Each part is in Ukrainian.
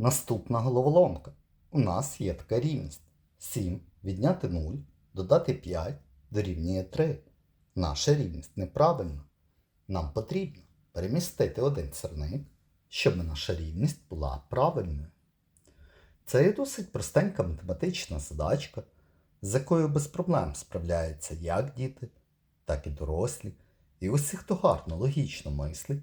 Наступна головоломка. У нас є така рівність. 7 відняти 0, додати 5 дорівнює 3. Наша рівність неправильна. Нам потрібно перемістити один сірник, щоб наша рівність була правильною. Це є досить простенька математична задачка, з якою без проблем справляються як діти, так і дорослі. І усі, хто гарно логічно мислить,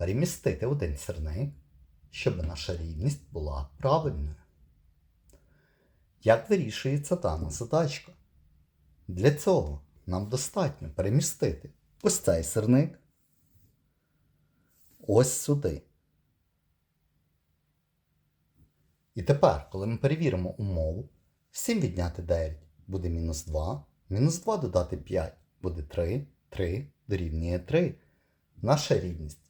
перемістити один сирник, щоб наша рівність була правильною. Як вирішується дана задачка? Для цього нам достатньо перемістити ось цей сирник ось сюди. І тепер, коли ми перевіримо умову, 7 відняти 9 буде мінус 2, мінус 2 додати 5 буде 3, 3 дорівнює 3. Наша рівність